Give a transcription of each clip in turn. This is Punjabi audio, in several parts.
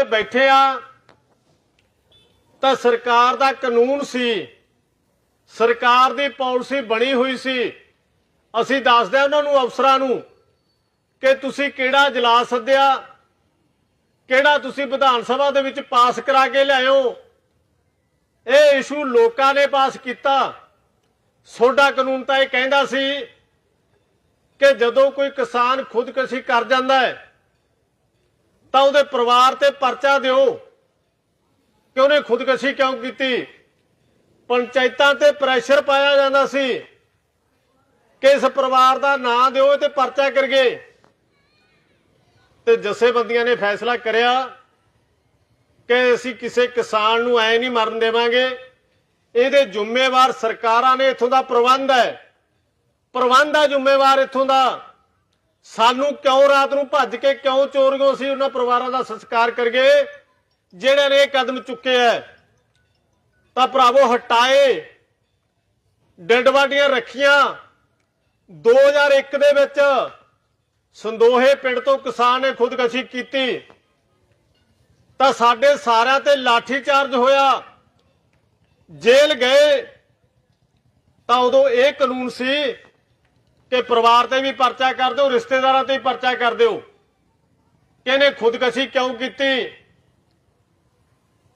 ਤੇ ਬੈਠੇ ਆ, ਤਾਂ ਸਰਕਾਰ ਦਾ ਕਾਨੂੰਨ ਸੀ। ਸਰਕਾਰ ਦੀ ਪਾਲਿਸੀ ਬਣੀ ਹੋਈ ਸੀ। ਅਸੀਂ ਦੱਸਦੇ ਹਾਂ ਉਹਨਾਂ ਨੂੰ, ਅਫਸਰਾਂ ਨੂੰ, ਕਿ ਤੁਸੀਂ ਕਿਹੜਾ ਜਲਾਸ ਸੱਦਿਆ, ਕਿਹੜਾ ਤੁਸੀਂ ਵਿਧਾਨ ਸਭਾ ਦੇ ਵਿੱਚ ਪਾਸ ਕਰਾ ਕੇ ਲਿਆਇਓ। ਇਹ ਇਸ਼ੂ ਲੋਕਾਂ ਨੇ ਪਾਸ ਕੀਤਾ। ਸੋਡਾ ਕਾਨੂੰਨ ਤਾਂ ਇਹ ਕਹਿੰਦਾ ਸੀ ਕਿ ਜਦੋਂ ਕੋਈ ਕਿਸਾਨ ਖੁਦਕਸ਼ੀ ਕਰ ਜਾਂਦਾ ਹੈ ਤਾਂ ਉਹਦੇ ਪਰਿਵਾਰ ਤੇ ਪਰਚਾ ਦਿਓ। ਕਿ ਉਹਨੇ ਖੁਦਕਸ਼ੀ ਕਿਉਂ ਕੀਤੀ? ਪੰਚਾਇਤਾਂ ਤੇ ਪ੍ਰੈਸ਼ਰ ਪਾਇਆ ਜਾਂਦਾ ਸੀ ਕਿ ਇਸ ਪਰਿਵਾਰ ਦਾ ਨਾਂ ਦਿਓ ਤੇ ਪਰਚਾ ਕਰਗੇ ਤੇ ਜਥੇਬੰਦੀਆਂ ਨੇ ਫੈਸਲਾ ਕਰਿਆ ਕਿ ਅਸੀਂ ਕਿਸੇ ਕਿਸਾਨ ਨੂੰ ਐ ਨਹੀਂ ਮਰਨ ਦੇਵਾਂਗੇ। ਇਹਦੇ ਜ਼ਿੰਮੇਵਾਰ ਸਰਕਾਰਾਂ ਨੇ ਇੱਥੋਂ ਦਾ ਪ੍ਰਬੰਧ ਹੈ। ਪ੍ਰਬੰਧ ਹੈ ਜ਼ਿੰਮੇਵਾਰ ਇੱਥੋਂ ਦਾ। ਸਾਨੂੰ ਕਿਉਂ ਰਾਤ ਨੂੰ ਭੱਜ ਕੇ ਕਿਉਂ ਚੋਰੀਆਂ ਸੀ ਉਹਨਾਂ ਪਰਿਵਾਰਾਂ ਦਾ ਸੰਸਕਾਰ ਕਰੀਏ? ਜਿਹੜੇ ਨੇ ਇਹ ਕਦਮ ਚੁੱਕੇ ਐ, ਤਾਂ ਭਰਾਵੋ ਹਟਾਏ। ਡੈਡ ਬਾਡੀਆਂ ਰੱਖੀਆਂ 2001 ਦੇ ਵਿੱਚ ਸੰਦੋਹੇ ਪਿੰਡ ਤੋਂ ਕਿਸਾਨ ਨੇ ਖੁਦਕਸ਼ੀ ਕੀਤੀ। ਤਾਂ ਸਾਡੇ ਸਾਰਿਆਂ ਤੇ ਲਾਠੀ ਚਾਰਜ ਹੋਇਆ। ਜੇਲ੍ਹ ਗਏ, ਤਾਂ ਉਦੋਂ ਇਹ ਕਾਨੂੰਨ ਸੀ ਕਿ ਪਰਿਵਾਰ ਤੇ ਵੀ ਪਰਚਾ ਕਰ ਦਿਓ, ਰਿਸ਼ਤੇਦਾਰਾਂ ਤੇ ਵੀ ਪਰਚਾ ਕਰ ਦਿਓ। ਕਿ ਇਹਨੇ ਖੁਦਕਸ਼ੀ ਕਿਉਂ ਕੀਤੀ?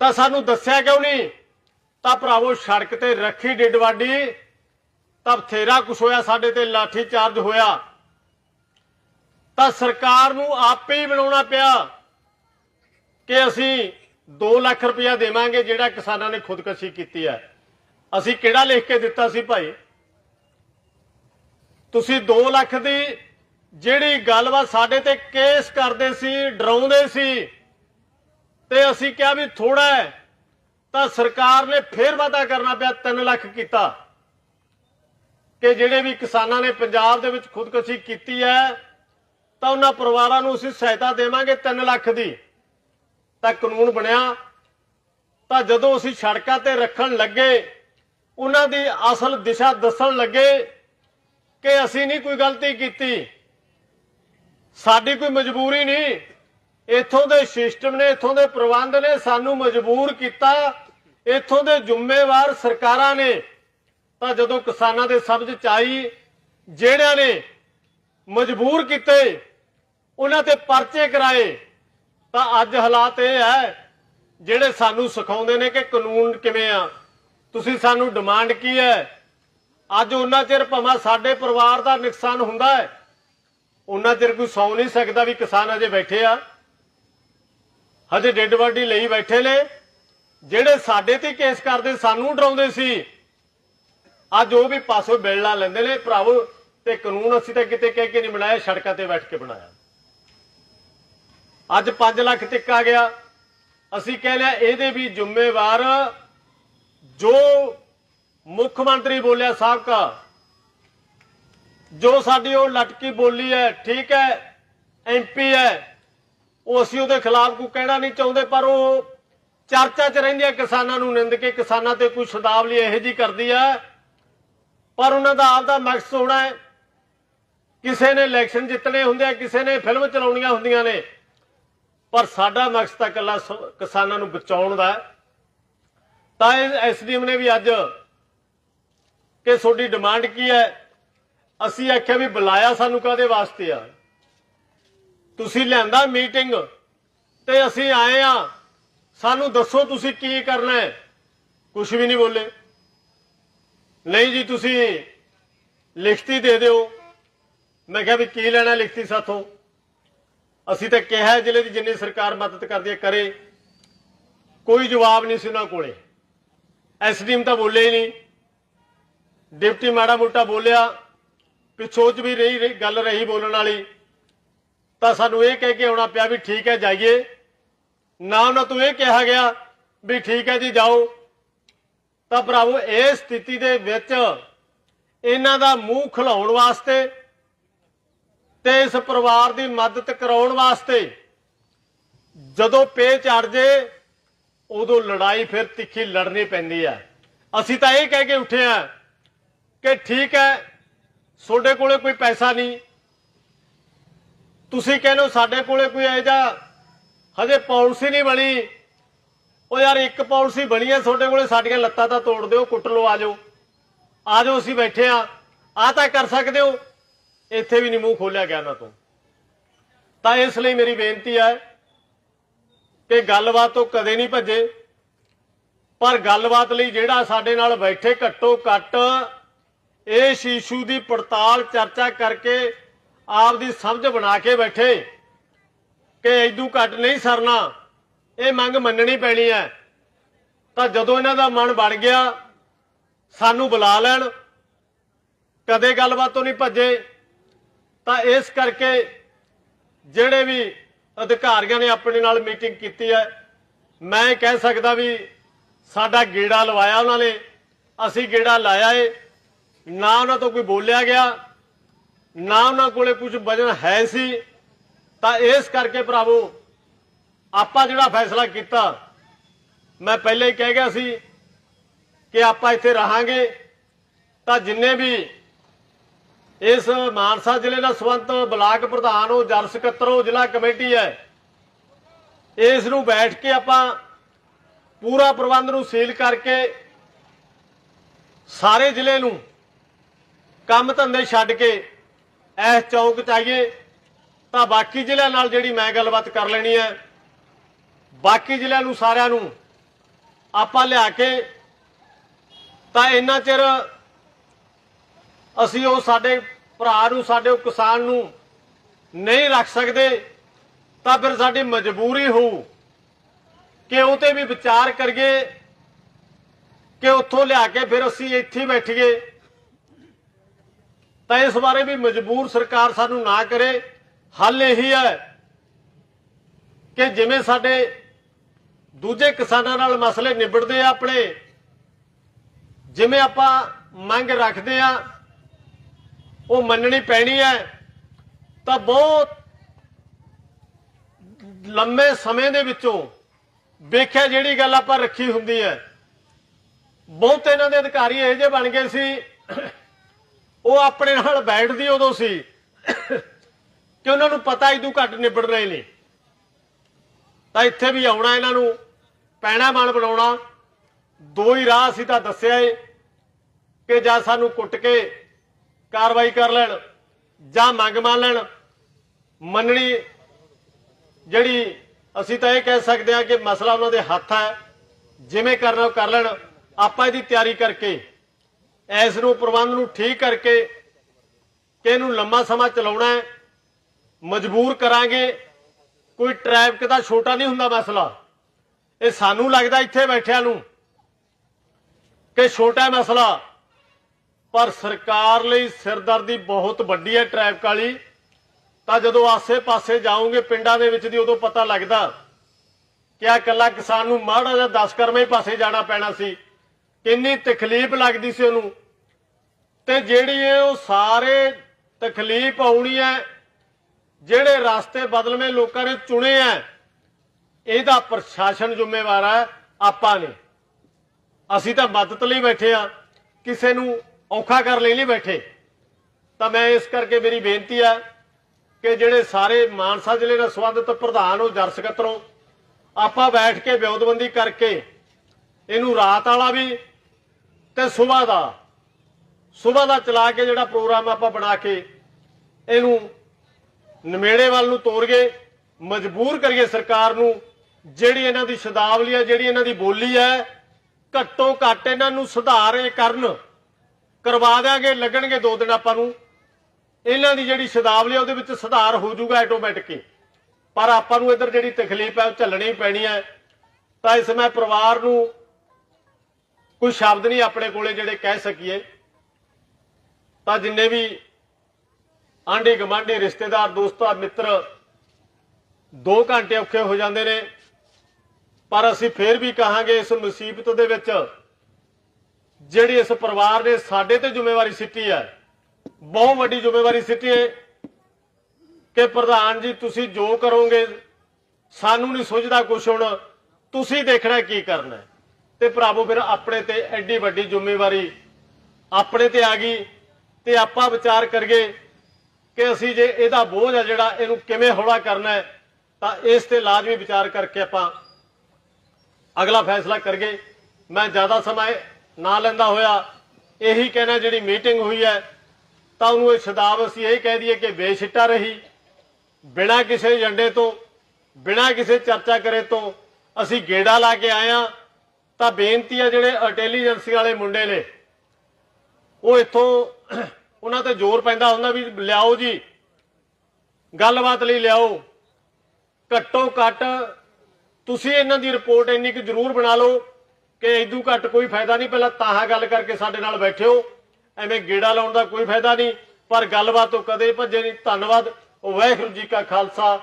ਤਾਂ ਸਾਨੂੰ ਦੱਸਿਆ ਕਿਉਂ ਨਹੀਂ? ਤਾਂ ਭਰਾਵੋ, ਸੜਕ ਤੇ ਰੱਖੀ ਡਿਡਵਾਡੀ ਤਾਂ ਬਥੇਰਾ ਕੁਛ ਹੋਇਆ, ਸਾਡੇ ਤੇ ਲਾਠੀ ਚਾਰਜ ਹੋਇਆ। ਤਾਂ ਸਰਕਾਰ ਨੂੰ ਆਪੇ ਹੀ ਬਣਾਉਣਾ ਪਿਆ ਕਿ ਅਸੀਂ 2 ਲੱਖ ਰੁਪਇਆ ਦੇਵਾਂਗੇ ਜਿਹੜਾ ਕਿਸਾਨਾਂ ਨੇ ਖੁਦਕਸ਼ੀ ਕੀਤੀ ਹੈ। ਅਸੀਂ ਕਿਹੜਾ ਲਿਖ ਕੇ ਦਿੱਤਾ ਸੀ ਭਾਈ? ਤੁਸੀਂ 2 ਲੱਖ ਦੀ ਜਿਹੜੀ ਗੱਲਬਾਤ ਸਾਡੇ ਤੇ ਕੇਸ ਕਰਦੇ ਸੀ, ਡਰਾਉਂਦੇ ਸੀ, ਤੇ ਅਸੀਂ ਕਿਹਾ ਵੀ ਥੋੜਾ ਹੈ, ਤਾਂ ਸਰਕਾਰ ਨੇ ਫੇਰ ਵਾਅਦਾ ਕਰਨਾ ਪਿਆ 3 ਲੱਖ ਕੀਤਾ। ਕਿ ਜਿਹੜੇ ਵੀ ਕਿਸਾਨਾਂ ਨੇ ਪੰਜਾਬ ਦੇ ਵਿੱਚ ਖੁਦਕੁਸ਼ੀ ਕੀਤੀ ਹੈ, ਤਾਂ ਉਹਨਾਂ ਪਰਿਵਾਰਾਂ ਨੂੰ ਅਸੀਂ ਸਹਾਇਤਾ ਦੇਵਾਂਗੇ 3 ਲੱਖ ਦੀ। ਤਾਂ ਕਾਨੂੰਨ ਬਣਿਆ। ਤਾਂ ਜਦੋਂ ਅਸੀਂ ਸੜਕਾਂ ਤੇ ਰੱਖਣ ਲੱਗੇ, ਉਹਨਾਂ ਦੀ ਅਸਲ ਦਿਸ਼ਾ ਦੱਸਣ ਲੱਗੇ ਕਿ ਅਸੀਂ ਨਹੀਂ ਕੋਈ ਗਲਤੀ ਕੀਤੀ। ਸਾਡੀ ਕੋਈ ਮਜਬੂਰੀ ਨਹੀਂ। ਇੱਥੋਂ ਦੇ ਸਿਸਟਮ ਨੇ, ਇੱਥੋਂ ਦੇ ਪ੍ਰਬੰਧ ਨੇ ਸਾਨੂੰ ਮਜਬੂਰ ਕੀਤਾ। ਇੱਥੋਂ ਦੇ ਜ਼ਿੰਮੇਵਾਰ ਸਰਕਾਰਾਂ ਨੇ। ਤਾਂ ਜਦੋਂ ਕਿਸਾਨਾਂ ਦੇ ਸਮਝ ਚ ਆਈ ਜਿਹੜਿਆਂ ਨੇ ਮਜਬੂਰ ਕੀਤੇ, ਉਹਨਾਂ ਤੇ ਪਰਚੇ ਕਰਾਏ, ਤਾਂ ਅੱਜ ਹਾਲਾਤ ਇਹ ਹੈ, ਜਿਹੜੇ ਸਾਨੂੰ ਸਿਖਾਉਂਦੇ ਨੇ ਕਿ ਕਾਨੂੰਨ ਕਿਵੇਂ ਆ। ਤੁਸੀਂ ਸਾਨੂੰ ਡਿਮਾਂਡ ਕੀ ਹੈ? ਅੱਜ ਉਹਨਾਂ ਚਿਰ ਭਾਵੇਂ ਸਾਡੇ ਪਰਿਵਾਰ ਦਾ ਨੁਕਸਾਨ ਹੁੰਦਾ ਹੈ, ਉਹਨਾਂ ਚਿਰ ਕੋਈ ਸੌ ਨਹੀਂ ਸਕਦਾ ਵੀ ਕਿਸਾਨ ਅਜੇ ਬੈਠੇ ਆ। ਹਜੇ ਡੈਡ ਬਾਡੀ ਲਈ ਬੈਠੇ ਨੇ। ਜਿਹੜੇ ਸਾਡੇ ਤੇ ਕੇਸ ਕਰਦੇ, ਸਾਨੂੰ ਡਰਾਉਂਦੇ ਸੀ। ਅੱਜ ਉਹ ਵੀ ਪਾਸੋਂ ਬਿਲਲਾ ਲੈਂਦੇ ਨੇ, ਭਰਾਵੋ, ਤੇ ਕਾਨੂੰਨ ਅਸੀਂ ਤਾਂ ਕਿਤੇ ਕਹਿ ਕੇ ਨਹੀਂ ਬਣਾਇਆ, ਸੜਕਾਂ ਤੇ ਬੈਠ ਕੇ ਬਣਾਇਆ। ਅੱਜ 5 ਲੱਖ ਟਿੱਕ ਆ ਗਿਆ। ਅਸੀਂ ਕਹਿ ਲਿਆ, ਇਹਦੇ ਵੀ ਜ਼ਿੰਮੇਵਾਰ ਜੋ ਮੁੱਖ ਮੰਤਰੀ ਬੋਲਿਆ, ਸਾਬਕਾ। ਜੋ ਸਾਡੀ ਉਹ ਲਟਕੀ ਬੋਲੀ ਹੈ, ਠੀਕ ਹੈ ਐਮਪੀ ਹੈ, ਉਹ ਅਸੀਂ ਉਹਦੇ ਖਿਲਾਫ ਕੋਈ ਕਹਿਣਾ ਨਹੀਂ ਚਾਹੁੰਦੇ, ਪਰ ਉਹ ਚਰਚਾ 'ਚ ਰਹਿੰਦੀ ਹੈ ਕਿਸਾਨਾਂ ਨੂੰ ਨਿੰਦ ਕੇ, ਕਿਸਾਨਾਂ ਤੇ ਕੋਈ ਸ਼ਬਦਾਵਲੀ ਇਹੋ ਜੀ ਕਰਦੀ ਹੈ। ਪਰ ਉਹਨਾਂ ਦਾ ਆਪਦਾ ਮਕਸਦ ਹੋਣਾ ਹੈ, ਕਿਸੇ ਨੇ ਇਲੈਕਸ਼ਨ ਜਿੱਤਣੇ ਹੁੰਦੇ ਆ, ਕਿਸੇ ਨੇ ਫਿਲਮ ਚਲਾਉਣੀਆਂ ਹੁੰਦੀਆਂ ਨੇ, ਪਰ ਸਾਡਾ ਮਕਸਦ ਤਾਂ ਇਕੱਲਾ ਕਿਸਾਨਾਂ ਨੂੰ ਬਚਾਉਣ ਦਾ ਹੈ। ਤਾਂ ਐਸਡੀਐਮ ਨੇ ਵੀ ਅੱਜ ਕਿ ਤੁਹਾਡੀ ਡਿਮਾਂਡ ਕੀ ਹੈ? ਅਸੀਂ ਆਖਿਆ ਵੀ ਬੁਲਾਇਆ ਸਾਨੂੰ ਕਾਦੇ ਵਾਸਤੇ ਆ? ਤੁਸੀਂ ਲਿਆਂਦਾ ਮੀਟਿੰਗ ਤੇ ਅਸੀਂ ਆਏ ਆ। ਸਾਨੂੰ ਦੱਸੋ ਤੁਸੀਂ ਕੀ ਕਰਨਾ ਹੈ? ਕੁਝ ਵੀ ਨਹੀਂ ਬੋਲੇ। ਨਹੀਂ ਜੀ, ਤੁਸੀਂ ਲਿਖਤੀ ਦੇ ਦਿਓ। ਮੈਂ ਕਿਹਾ ਵੀ ਕੀ ਲੈਣਾ ਲਿਖਤੀ ਸਾਥੋਂ? ਅਸੀਂ ਤਾਂ ਕਿਹਾ ਜ਼ਿਲ੍ਹੇ ਦੀ ਜਿੰਨੀ ਸਰਕਾਰ ਮਦਦ ਕਰਦੀ ਹੈ, ਕਰੇ। ਕੋਈ ਜਵਾਬ ਨਹੀਂ ਸੀ ਉਹਨਾਂ ਕੋਲੇ। ਐਸਡੀਐਮ ਤਾਂ ਬੋਲੇ ਹੀ ਨਹੀਂ। ਡਿਪਟੀ ਮਾੜਾ ਮੋਟਾ ਬੋਲਿਆ, ਪਿੱਛੋਂ ਚ ਵੀ ਰਹੀ ਗੱਲ ਰਹੀ ਬੋਲਣ ਵਾਲੀ। ਤਾਂ ਸਾਨੂੰ ਇਹ ਕਹਿ ਕੇ ਆਉਣਾ ਪਿਆ ਵੀ ਠੀਕ ਹੈ, ਜਾਈਏ। ਨਾ ਉਹਨਾਂ ਤੋਂ ਇਹ ਕਿਹਾ ਗਿਆ ਵੀ ਠੀਕ ਹੈ ਜੀ, ਜਾਓ। ਤਾਂ ਭਰਾਵੋ, ਇਹ ਸਥਿਤੀ ਦੇ ਵਿੱਚ ਇਹਨਾਂ ਦਾ ਮੂੰਹ ਖੁਲਾਉਣ ਵਾਸਤੇ ਤੇ ਇਸ ਪਰਿਵਾਰ ਦੀ ਮਦਦ ਕਰਾਉਣ ਵਾਸਤੇ ਜਦੋਂ ਪੇ ਚੜ ਜੇ, ਉਦੋਂ ਲੜਾਈ ਫਿਰ ਤਿੱਖੀ ਲੜਨੀ ਪੈਂਦੀ ਹੈ। ਅਸੀਂ ਤਾਂ ਇਹ ਕਹਿ ਕੇ ਉੱਠੇ ਆ ਕਿ ਠੀਕ ਹੈ, ਤੁਹਾਡੇ ਕੋਲੇ ਕੋਈ ਪੈਸਾ ਨਹੀਂ। ਤੁਸੀਂ ਕਹਿੰਦੇ ਹੋ ਸਾਡੇ ਕੋਲੇ ਕੋਈ ਇਹੋ ਜਿਹਾ ਹਜੇ ਪਾਲਿਸੀ ਨਹੀਂ ਬਣੀ। ਉਹ ਯਾਰ ਇੱਕ ਪਾਲਿਸੀ ਬਣੀ ਹੈ, ਤੁਹਾਡੇ ਕੋਲੇ ਸਾਡੀਆਂ ਲੱਤਾਂ ਤਾਂ ਤੋੜ ਦਿਓ, ਕੁੱਟ ਲਓ, ਆ ਜਾਓ। ਆ ਜਾਓ, ਅਸੀਂ ਬੈਠੇ ਆ ਆ ਤਾਂ ਕਰ ਸਕਦੇ ਹੋ। ਇੱਥੇ ਵੀ ਨਹੀਂ ਮੂੰਹ ਖੋਲਿਆ ਗਿਆ ਨਾ ਤੋਂ। ਤਾਂ ਇਸ ਲਈ ਮੇਰੀ ਬੇਨਤੀ ਹੈ ਕਿ ਗੱਲਬਾਤ ਤੋਂ ਕਦੇ ਨਹੀਂ ਭੱਜੇ। ਪਰ ਗੱਲਬਾਤ ਲਈ ਜਿਹੜਾ ਸਾਡੇ ਨਾਲ ਬੈਠੇ ਘੱਟੋ ਘੱਟ ਇਸ ਇਸ਼ੂ ਦੀ ਪੜਤਾਲ ਚਰਚਾ ਕਰਕੇ ਆਪ ਦੀ ਸਮਝ ਬਣਾ ਕੇ ਬੈਠੇ ਕਿ ਐਦੂ ਘੱਟ ਨਹੀਂ ਸਰਨਾ, ਇਹ ਮੰਗ ਮੰਨਣੀ ਪੈਣੀ ਹੈ। ਤਾਂ ਜਦੋਂ ਇਹਨਾਂ ਦਾ ਮਨ ਬਣ ਗਿਆ, ਸਾਨੂੰ ਬੁਲਾ ਲੈਣ। ਕਦੇ ਗੱਲਬਾਤ ਤੋਂ ਨਹੀਂ ਭੱਜੇ। ਤਾਂ ਇਸ ਕਰਕੇ ਜਿਹੜੇ ਵੀ ਅਧਿਕਾਰੀਆਂ ਨੇ ਆਪਣੇ ਨਾਲ ਮੀਟਿੰਗ ਕੀਤੀ ਹੈ, ਮੈਂ ਕਹਿ ਸਕਦਾ ਵੀ ਸਾਡਾ ਗੇੜਾ ਲਵਾਇਆ ਉਹਨਾਂ ਨੇ, ਅਸੀਂ ਗੇੜਾ ਲਾਇਆ ਏ। ਨਾ ਉਹਨਾਂ ਤੋਂ ਕੋਈ ਬੋਲਿਆ ਗਿਆ, ਨਾ ਉਹਨਾਂ ਕੋਲੇ ਕੁਝ ਵਜਨ ਹੈ ਸੀ। ਤਾਂ ਇਸ ਕਰਕੇ ਭਰਾਵੋ, ਆਪਾਂ ਜਿਹੜਾ ਫੈਸਲਾ ਕੀਤਾ, ਮੈਂ ਪਹਿਲੇ ਹੀ ਕਹਿ ਗਿਆ ਸੀ ਕਿ ਆਪਾਂ ਇੱਥੇ ਰਹਾਂਗੇ। ਤਾਂ ਜਿੰਨੇ ਵੀ ਇਸ ਮਾਨਸਾ ਜ਼ਿਲ੍ਹੇ ਨਾਲ ਸੰਬੰਧਤ ਬਲਾਕ ਪ੍ਰਧਾਨ ਹੋ ਜਨ ਸਕੱਤਰ ਹੋ, ਜ਼ਿਲ੍ਹਾ ਕਮੇਟੀ ਹੈ, ਇਸ ਨੂੰ ਬੈਠ ਕੇ ਆਪਾਂ ਪੂਰਾ ਪ੍ਰਬੰਧ ਨੂੰ ਸੀਲ ਕਰਕੇ ਸਾਰੇ ਜ਼ਿਲ੍ਹੇ ਨੂੰ ਕੰਮ ਧੰਦੇ ਛੱਡ ਕੇ ਇਸ ਚੌਂਕ ਚ ਆਈਏ, ਤਾਂ ਬਾਕੀ ਜ਼ਿਲ੍ਹਿਆਂ ਨਾਲ ਜਿਹੜੀ ਮੈਂ ਗੱਲਬਾਤ ਕਰ ਲੈਣੀ ਹੈ, ਬਾਕੀ ਜ਼ਿਲ੍ਹਿਆਂ ਨੂੰ ਸਾਰਿਆਂ ਨੂੰ ਆਪਾਂ ਲਿਆ ਕੇ ਤਾਂ ਇੰਨਾ ਚਿਰ ਅਸੀਂ ਉਹ ਸਾਡੇ ਭਰਾ ਨੂੰ, ਸਾਡੇ ਉਹ ਕਿਸਾਨ ਨੂੰ ਨਹੀਂ ਰੱਖ ਸਕਦੇ, ਤਾਂ ਫਿਰ ਸਾਡੀ ਮਜਬੂਰੀ ਹੋਊ ਕਿ ਉਹ ਤੇ ਵੀ ਵਿਚਾਰ ਕਰੀਏ, ਕਿ ਉੱਥੋਂ ਲਿਆ ਕੇ ਫਿਰ ਅਸੀਂ ਇੱਥੇ ਬੈਠੀਏ। ਤਾਂ ਇਸ ਬਾਰੇ ਵੀ ਮਜਬੂਰ ਸਰਕਾਰ ਸਾਨੂੰ ਨਾ ਕਰੇ। ਹੱਲ ਇਹੀ ਹੈ ਕਿ ਜਿਵੇਂ ਸਾਡੇ ਦੂਜੇ ਕਿਸਾਨਾਂ ਨਾਲ ਮਸਲੇ ਨਿਬੜਦੇ ਆ ਆਪਣੇ, ਜਿਵੇਂ ਆਪਾਂ ਮੰਗ ਰੱਖਦੇ ਆ, ਉਹ ਮੰਨਣੀ ਪੈਣੀ ਹੈ, ਤਾਂ ਬਹੁਤ ਲੰਮੇ ਸਮੇਂ ਦੇ ਵਿੱਚੋਂ ਵੇਖਿਆ ਜਿਹੜੀ ਗੱਲ ਆਪਾਂ ਰੱਖੀ ਹੁੰਦੀ ਹੈ। ਬਹੁਤ ਇਹਨਾਂ ਦੇ ਅਧਿਕਾਰੀ ਇਹੋ ਜਿਹੇ ਬਣ ਗਏ ਸੀ ਉਹ ਆਪਣੇ ਨਾਲ ਬੈਠਦੀ ਉਦੋਂ ਸੀ ਕਿ ਉਹਨਾਂ ਨੂੰ ਪਤਾ ਹੀ ਘੱਟ ਨਿਬੜ ਰਹੇ ਨੇ। ਤਾਂ ਇੱਥੇ ਵੀ ਆਉਣਾ, ਇਹਨਾਂ ਨੂੰ ਪੈਣਾ ਮਨ ਬਣਾਉਣਾ। ਦੋ ਹੀ ਰਾਹ ਅਸੀਂ ਤਾਂ ਦੱਸਿਆ ਏ ਕਿ ਜਾਂ ਸਾਨੂੰ ਕੁੱਟ ਕੇ ਕਾਰਵਾਈ ਕਰ ਲੈਣ ਜਾਂ ਮੰਗ ਮੰਨ ਲੈਣ। ਮੰਨਣੀ ਜਿਹੜੀ ਅਸੀਂ ਤਾਂ ਇਹ ਕਹਿ ਸਕਦੇ ਹਾਂ ਕਿ ਮਸਲਾ ਉਹਨਾਂ ਦੇ ਹੱਥ ਹੈ। ਜਿਵੇਂ ਕਰਨਾ ਉਹ ਕਰ ਲੈਣ, ਆਪਾਂ ਇਹਦੀ ਤਿਆਰੀ ਕਰਕੇ ਇਸ ਨੂੰ ਪ੍ਰਬੰਧ ਨੂੰ ਠੀਕ ਕਰਕੇ ਕਿ ਇਹਨੂੰ ਲੰਮਾ ਸਮਾਂ ਚਲਾਉਣਾ ਹੈ, ਮਜਬੂਰ ਕਰਾਂਗੇ। ਕੋਈ ਟ੍ਰੈਫਿਕ ਦਾ ਛੋਟਾ ਨਹੀਂ ਹੁੰਦਾ ਮਸਲਾ। ਇਹ ਸਾਨੂੰ ਲੱਗਦਾ ਇੱਥੇ ਬੈਠਿਆਂ ਨੂੰ ਕਿ ਛੋਟਾ ਮਸਲਾ। ਪਰ ਸਰਕਾਰ ਲਈ ਸਿਰਦਰਦੀ ਬਹੁਤ ਵੱਡੀ ਹੈ ਟ੍ਰੈਫਿਕ ਵਾਲੀ। ਤਾਂ ਜਦੋਂ ਆਸੇ-ਪਾਸੇ ਜਾਓਗੇ ਪਿੰਡਾਂ ਦੇ ਵਿੱਚ ਦੀ, ਉਦੋਂ ਪਤਾ ਲੱਗਦਾ ਕਿ ਆ ਇਕੱਲਾ ਕਿਸਾਨ ਨੂੰ ਮਾੜਾ ਜਿਹਾ 10 ਕਰਮੇ ਪਾਸੇ ਜਾਣਾ ਪੈਣਾ ਸੀ। ਕਿੰਨੀ ਤਕਲੀਫ ਲੱਗਦੀ ਸੀ ਉਹਨੂੰ। ਤੇ ਜਿਹੜੀ ਇਹ ਉਹ ਸਾਰੇ ਤਕਲੀਫ ਆਉਣੀ ਹੈ, ਜਿਹੜੇ ਰਸਤੇ ਬਦਲਵੇਂ ਲੋਕਾਂ ਨੇ ਚੁਣੇ ਆ ਇਹਦਾ ਪ੍ਰਸ਼ਾਸਨ ਜ਼ਿੰਮੇਵਾਰ ਹੈ, ਆਪਾਂ ਨੇ। ਅਸੀਂ ਤਾਂ ਮਦਦ ਲਈ ਬੈਠੇ ਆ ਕਿਸੇ ਨੂੰ ਔਖਾ ਕਰਨ ਲਈ ਨਹੀਂ ਬੈਠੇ। ਤਾਂ ਮੈਂ ਇਸ ਕਰਕੇ ਮੇਰੀ ਬੇਨਤੀ ਹੈ ਕਿ ਜਿਹੜੇ ਸਾਰੇ ਮਾਨਸਾ ਜ਼ਿਲ੍ਹੇ ਨਾਲ ਸੰਬੰਧਿਤ ਪ੍ਰਧਾਨ ਹੋ ਜਰ ਸਕੱਤਰੋਂ ਆਪਾਂ ਬੈਠ ਕੇ ਵਿਉਦਬੰਦੀ ਕਰਕੇ, ਇਹਨੂੰ ਰਾਤ ਵਾਲਾ ਵੀ ਤੇ ਸਵੇਰ ਦਾ ਸਵੇਰ ਦਾ ਚਲਾ ਕੇ ਜਿਹੜਾ ਪ੍ਰੋਗਰਾਮ ਆਪਾਂ ਬਣਾ ਕੇ ਇਹਨੂੰ ਨਵੇੜੇ ਵੱਲ ਨੂੰ ਤੋਰ ਗਏ ਮਜਬੂਰ ਕਰੀਏ ਸਰਕਾਰ ਨੂੰ, ਜਿਹੜੀ ਇਹਨਾਂ ਦੀ ਸ਼ਬਦਾਵਲੀ ਹੈ, ਜਿਹੜੀ ਇਹਨਾਂ ਦੀ ਬੋਲੀ ਹੈ, ਘੱਟੋ ਘੱਟ ਇਹਨਾਂ ਨੂੰ ਸੁਧਾਰ ਇਹ ਕਰਨ, ਕਰਵਾ ਦਿਆਂਗੇ, ਲੱਗਣਗੇ ਦੋ ਦਿਨ ਆਪਾਂ ਨੂੰ। ਇਹਨਾਂ ਦੀ ਜਿਹੜੀ ਸ਼ਬਦਾਵਲੀ ਉਹਦੇ ਵਿੱਚ ਸੁਧਾਰ ਹੋ ਜਾਊਗਾ ਆਟੋਮੈਟਿਕ। ਪਰ ਆਪਾਂ ਨੂੰ ਇਧਰ ਜਿਹੜੀ ਤਕਲੀਫ ਹੈ, ਉਹ ਝੱਲਣੀ ਪੈਣੀ ਹੈ। ਤਾਂ ਇਸ ਮੈਂ ਪਰਿਵਾਰ ਨੂੰ ਕੋਈ ਸ਼ਬਦ ਨਹੀਂ ਆਪਣੇ ਕੋਲੇ ਜਿਹੜੇ ਕਹਿ ਸਕੀਏ ਤਾਂ ਜਿੰਨੇ ਵੀ ਆਂਢੀ ਗਮਾਂਢੀ ਰਿਸ਼ਤੇਦਾਰ, ਦੋਸਤਾਂ ਮਿੱਤਰ 2 ਘੰਟੇ ਔਖੇ ਹੋ ਜਾਂਦੇ ਨੇ ਪਰ ਅਸੀਂ ਫੇਰ ਵੀ ਕਹਾਂਗੇ ਇਸ ਮੁਸੀਬਤ ਦੇ ਵਿੱਚ, ਜਿਹੜੀ ਇਸ ਪਰਿਵਾਰ ਨੇ ਸਾਡੇ ਤੇ ਜ਼ਿੰਮੇਵਾਰੀ ਸਿੱਟੀ ਹੈ, ਬਹੁਤ ਵੱਡੀ ਜ਼ਿੰਮੇਵਾਰੀ ਸਿੱਟੀ ਹੈ ਕਿ ਪ੍ਰਧਾਨ ਜੀ, ਤੁਸੀਂ ਜੋ ਕਰੋਗੇ, ਸਾਨੂੰ ਨਹੀਂ ਸੁਝਦਾ ਕੁਛ ਹੁਣ, ਤੁਸੀਂ ਦੇਖਣਾ ਕੀ ਕਰਨਾ ਹੈ। ਤੇ ਭਰਾਵੋ ਫਿਰ ਆਪਣੇ ਤੇ ਐਡੀ ਵੱਡੀ ਜ਼ਿੰਮੇਵਾਰੀ ਆਪਣੇ ਤੇ ਆ ਗਈ ਤੇ ਆਪਾਂ ਵਿਚਾਰ ਕਰੀਏ ਕਿ ਅਸੀਂ ਜੇ ਇਹਦਾ ਬੋਝ ਆ ਜਿਹੜਾ ਇਹਨੂੰ ਕਿਵੇਂ ਹੌਲਾ ਕਰਨਾ ਹੈ, ਤਾਂ ਇਸ ਤੇ ਲਾਜ਼ਮੀ ਵਿਚਾਰ ਕਰਕੇ ਆਪਾਂ ਅਗਲਾ ਫੈਸਲਾ ਕਰਗੇ ਮੈਂ ਜ਼ਿਆਦਾ ਸਮਾਂ ਨਾ ਲੈਂਦਾ ਹੋਇਆ, ਇਹੀ ਕਹਿਣਾ ਜਿਹੜੀ ਮੀਟਿੰਗ ਹੋਈ ਹੈ, ਤਾਂ ਉਹਨੂੰ ਇਹ ਸ਼ਦਾਬ ਅਸੀਂ ਇਹ ਕਹਿ ਦਈਏ ਕਿ ਬੇਸਿੱਟਾ ਰਹੀ, ਬਿਨਾਂ ਕਿਸੇ ਏਜੰਡੇ ਤੋਂ, ਬਿਨਾਂ ਕਿਸੇ ਚਰਚਾ ਕਰੇ ਤੋਂ ਅਸੀਂ ਗੇੜਾ ਲਾ ਕੇ ਆਏ ਆ ਤਾਂ ਬੇਨਤੀ ਆ ਜਿਹੜੇ ਇੰਟੈਲੀਜੈਂਸੀ ਵਾਲੇ ਮੁੰਡੇ ਨੇ, ਉਹ ਇੱਥੋਂ ਉਹਨਾਂ ਤੇ ਜ਼ੋਰ ਪੈਂਦਾ ਹੁੰਦਾ ਵੀ ਲਿਆਓ ਜੀ, ਗੱਲਬਾਤ ਲਈ ਲਿਆਓ। ਘੱਟੋ ਘੱਟ ਤੁਸੀਂ ਇਹਨਾਂ ਦੀ ਰਿਪੋਰਟ ਇੰਨੀ ਕੁ ਜ਼ਰੂਰ ਬਣਾ ਲਓ ਕਿ ਇਦੋਂ ਘੱਟ ਕੋਈ ਫਾਇਦਾ ਨਹੀਂ, ਪਹਿਲਾਂ ਤਾਹਾ ਗੱਲ ਕਰਕੇ ਸਾਡੇ ਨਾਲ ਬੈਠਿਓ। ਐਵੇਂ ਗੇੜਾ ਲਾਉਣ ਦਾ ਕੋਈ ਫਾਇਦਾ ਨਹੀਂ, ਪਰ ਗੱਲਬਾਤ ਤੋਂ ਕਦੇ ਭੱਜੇ ਨਹੀਂ। ਧੰਨਵਾਦ। ਵਾਹਿਗੁਰੂ ਜੀ ਕਾ ਖਾਲਸਾ।